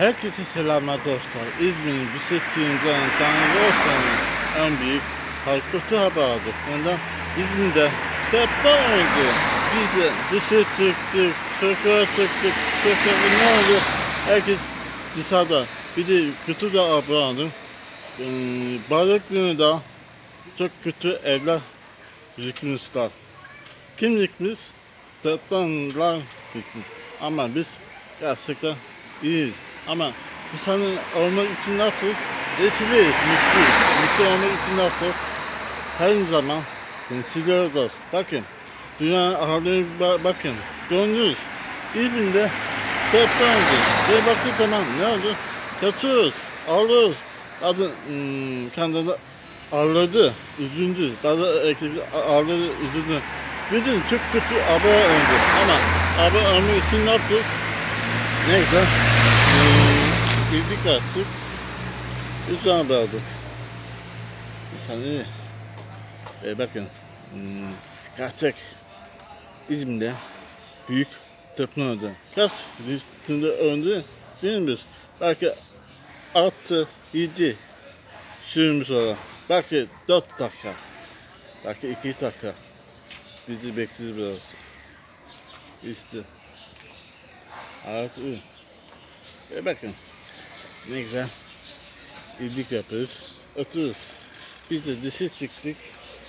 Herkese selamlar dostlar. İzmir'in bisikletçinin tanrı olsanız en büyük halkası haberdir. Ondan İzmir'de deprem oldu. Biz de dışarı çıktık, sokağa çıktık, sokağa ne oldu? Herkes dışarıda. Bir de kötü de haber aldım. Ee, de çok kötü evler yıkmışlar. Kim yıkmış? Depremler yıkmış. Ama biz gerçekten iyiyiz. Ama insanın olmak için nasıl? Etkiliyiz, mutluyuz. Mutlu olmak için nasıl? Her zaman siliyoruz. Bakın, dünya haline ba- bakın. Gördünüz. İzmir'de deprem oldu. Ve baktık zaman ne oldu? Kaçıyoruz, ağlıyoruz. Adı hmm, kendini ağladı, üzüldü. Bazı erkekler ağladı, üzüldü. Bütün çok kötü haber oldu. Ama haber almak için ne yapıyoruz? Neyse. Attık. Üç tane aldık. Saniye. Ee, bakın. Hmm, gerçek İzmir'de büyük oldu. Kaç listinde öldü bilmiyoruz. Belki 6, 7 sürmüş olan. Belki 4 dakika. Belki 2 dakika. Bizi bekliyor biraz. İşte. Artı. E bakın. Ne güzel. İyilik yapıyoruz. Otururuz. Biz de dışarı çıktık.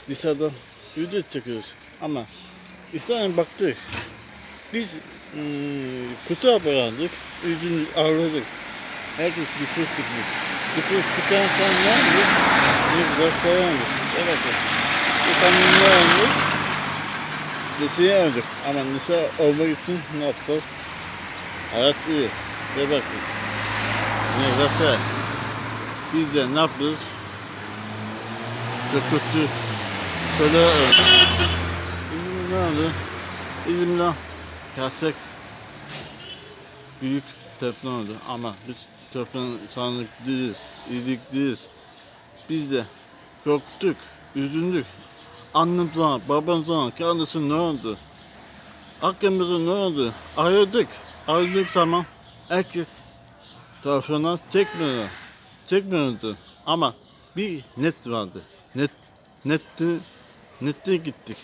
Dışarıdan vücut çıkıyoruz. Ama İslam'a baktık. Biz hmm, kutu haber aldık. Üzüm ağladık. Herkes dışarı çıkmış. Dışarı çıkan oldu? Ne güzel soğanmış. Evet. İnsanın ne olmuş? Dışarıya öldük. Ama dışarı olmak için ne yapacağız? Hayat iyi. Ve bakın. Güzel. Biz de ne yapıyoruz? Kötü. Şöyle İzmir ne oldu? İzmir'den gerçek büyük deprem oldu ama biz deprem sanık değiliz, iyilik değiliz. Biz de korktuk, üzüldük. Annemizden, babamızdan, kendisi ne oldu? Hakkımızda ne oldu? Aradık. Aradık zaman herkes tarafından çekmiyordu. Çekmiyordu. Ama bir net vardı. Net, nette, nette gittik.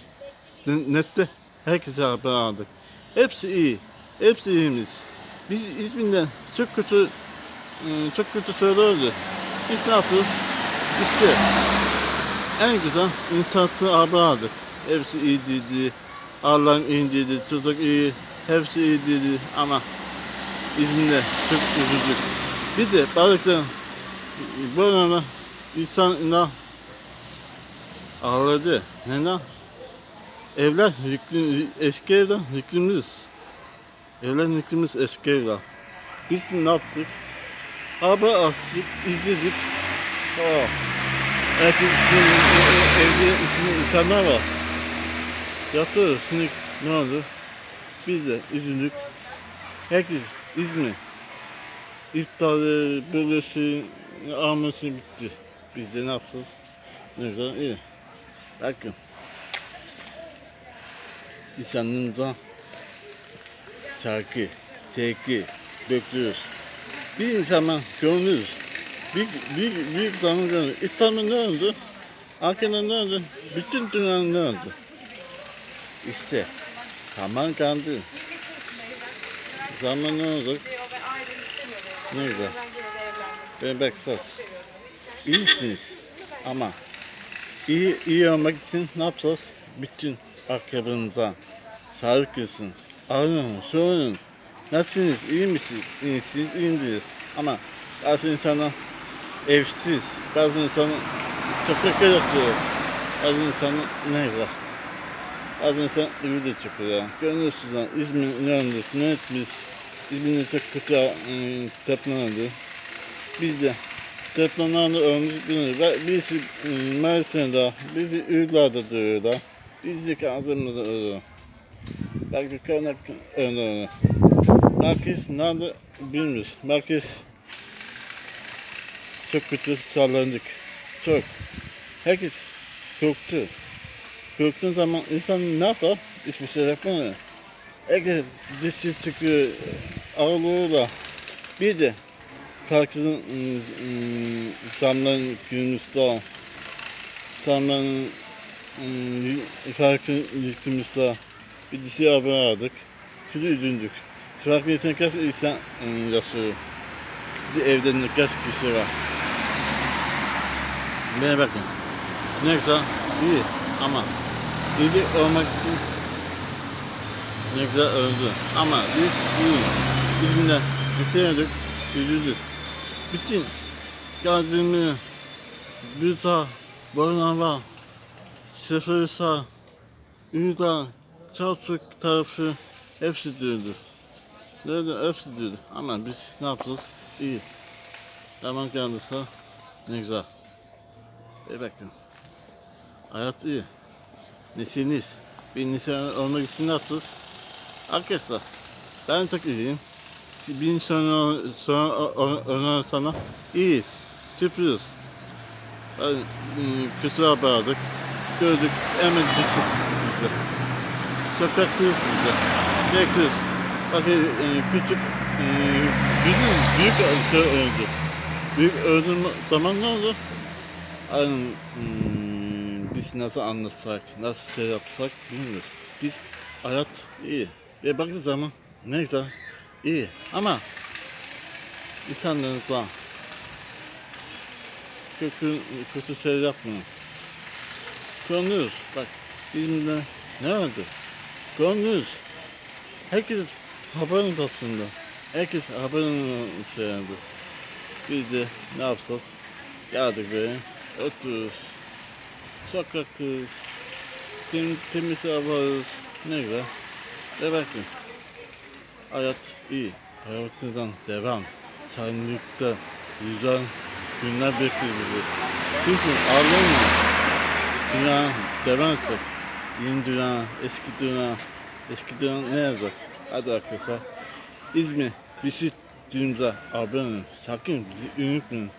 Ne- Nette herkese haber aldık. Hepsi iyi. Hepsi iyimiz. Biz İzmir'den çok kötü ıı, çok kötü söylüyordu. Biz ne yapıyoruz? İşte en güzel internette haber aldık. Hepsi iyi dedi. Allah'ın iyi dedi. Çocuk iyi. Hepsi iyi dedi. Ama İzmir'de çok üzüldük. Bir de balıkta bu arada insanlar ağladı. Neden? Evler yüklü, eski evler yüklümüz. Evler yüklümüz eski evler. Biz ne yaptık? Haber açtık, izledik. Aa, Erkek evde içinde insanlar var. Yatıyor, sinik ne oldu? Biz de üzüldük. Herkes İzmir. İftarı, böylesi, amesi bitti. Biz de ne yapacağız? Ne güzel, iyi. Bakın. İnsanlığımıza şarkı, sevgi bekliyoruz. Bir insana gönlümüz. Büyük, büyük, büyük zaman gönlü. İstanbul ne oldu? Ankara ne oldu? Bütün dünyanın ne oldu? İşte. Zaman kandı. Zaman ne oldu? Ne güzel. Ben baksana. İyisiniz. Ama iyi, iyi olmak için ne yapacağız? Bütün akrabanıza sağlık görsün. Arayın, sorun. Nasılsınız? İyi misiniz? İyisiniz, iyiyimdir. Ama bazı insanlar evsiz, bazı insanlar sokakta yatıyor. Bazı insanlar ne Bazı insan evi de çıkıyor. Görüyorsunuz lan İzmir ne olmuş, ne etmiş. İzmir'de çok kötü ıı, deprem oldu. Biz de depremlerde ölmüş bilmiyoruz. Birisi ıı, Mersin'de, birisi Ügler'de duruyorlar. Birisi Kazım'da duruyor. Belki kaynak öyle. Merkez nerede bilmiyoruz. Merkez çok kötü sallandık. Çok. Herkes korktu. Korktuğun zaman insan ne yapar? Hiçbir şey yapmıyor. Herkes dişi çıkıyor, ağlıyorlar. Bir de farklı ıı, ıı, zamların günümüzde zamların ıı, farklı yıktığımızda bir dişi haber aldık. Şimdi üzüldük. Farklı insan kaç insan ıı, yaşıyor. Bir evde kaç kişi var. Bana bakın. Ne güzel, iyi ama iyi olmak için ne güzel öldü. Ama biz iyiyiz. İzmir'de istemedik, üzüldük. Bütün Gazi'mi, Büta, Bornava, Seferihisar, Ürdağ, Selçuk tarafı hepsi döndü. Nerede hepsi döndü. Ama biz ne yapacağız? İyi. Zaman geldiyse ne güzel. E bakın. Hayat iyi. Nesiniz? Bir olmak için ne yapacağız? Arkadaşlar ben çok iyiyim. Bir insan sonra öner sana iyiyiz. Sürpriz. Ben ıı, kötü haber aldık. Gördük hemen çıktık bize. Sokaktayız bize. Bekliyoruz. Bakın e, küçük e, büyük, büyük şey öldü. Büyük öldüğüm zaman ne oldu? Aynen biz nasıl anlatsak, nasıl şey yapsak bilmiyoruz. Biz hayat iyi. Ve baktığı zaman ne güzel, iyi. Ama insanlarımız var. Kötü, kötü şey yapmıyor. Görünüyoruz. Bak İzmir'de ne oldu? Görünüyoruz. Herkes haberin aslında. Herkes haberin şey yaptı. Biz de ne yapsak? Geldik be. Oturuyoruz. Sokaktayız. Tem, temiz havarız. Ne güzel. Ve bakın. Hayat iyi. Hayatınızdan devam. Çayınlıkta güzel günler bekliyor bizi. Çünkü ağırlanma. Dünya devam edecek. Yeni dünya, eski dünya. Eski dünya ne yazacak? Hadi arkadaşlar. İzmir bizi düğümüze abone olun. Sakın bizi unutmayın.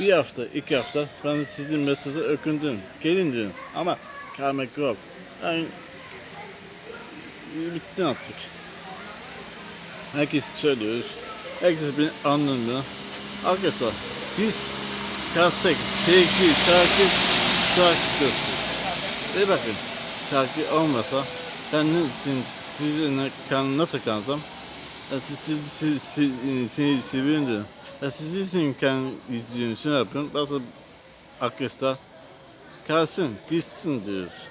Bir hafta, iki hafta sizin mesajı ökündüm. Gelin diyorum ama kalmak yok. Yani bitti artık. Herkes söylüyoruz. Herkes beni anlamıyor. Arkadaşlar biz kalsak sevgi, şarkı göster. Ve bakın şarkı olmasa ben sizin, sizin kan nasıl kalsam ya siz, siz, siz, siz, seni seviyorum diyorum. Ya siz izlerken izliyorum, şey yapıyorum. Bazı arkadaşlar kalsın, gitsin diyoruz.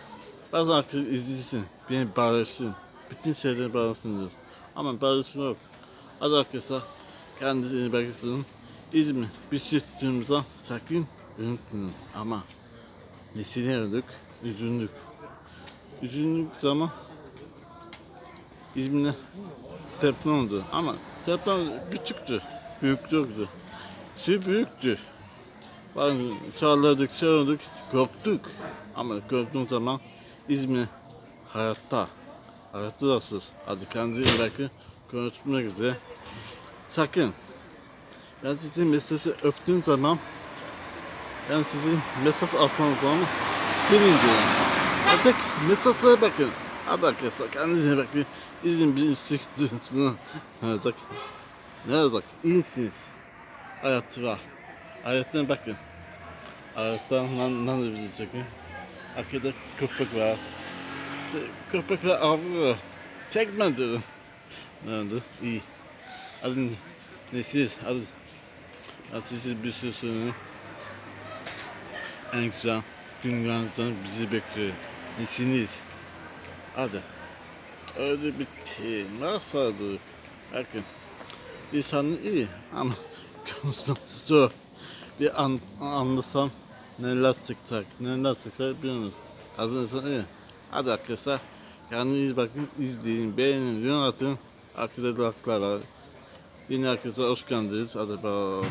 Bazı arkadaşlar izlesin, beni bağırsın. Bütün şeyleri bağırsın diyoruz. Ama bağırsın yok. Hadi arkadaşlar, kendinize bakın. İzmir, bir sütümüzden sakın unutmayın. Ama nesine öldük, üzüldük. Üzüldük zaman İzmir'de deprem. Ama deprem küçüktü, büyük yoktu. Şey büyüktü. Ben çağladık, çağırdık, korktuk. Ama korktuğum zaman İzmir hayatta. Hayatta dasız. Hadi kendinize iyi bakın. Konuşmak üzere. Sakın. Ben sizin mesajı öptüğüm zaman ben sizin mesaj atmanız zaman gelin diyorum. Artık mesajlara bakın. Hadi arkadaşlar kendinize bakın. İzin bir çıktığınızda ne yazık. Ne yazık. İyisiniz. Hayat var. Hayatına bakın. Hayattan lan, lan da bizi çekin. Arkada köpek var. Köpek var avlıyor. Çekme dedim. Ne oldu? İyi. Hadi nesiz? Hadi. Hadi siz bir şey söyleyin. En güzel dünyanızdan bizi bekliyor. Nesiniz? Hadi. Öyle bitti. Mahvoldu. Bakın. İnsanın iyi ama konuşması. Bir an, anlasam neler çıkacak, neler çıkacak bilmiyoruz. Hazır insan iyi. Hadi arkadaşlar. Kendinize bakın, izleyin, beğenin, yorum atın. Haklar var. Yine arkadaşlar hoş geldiniz. Hadi bye.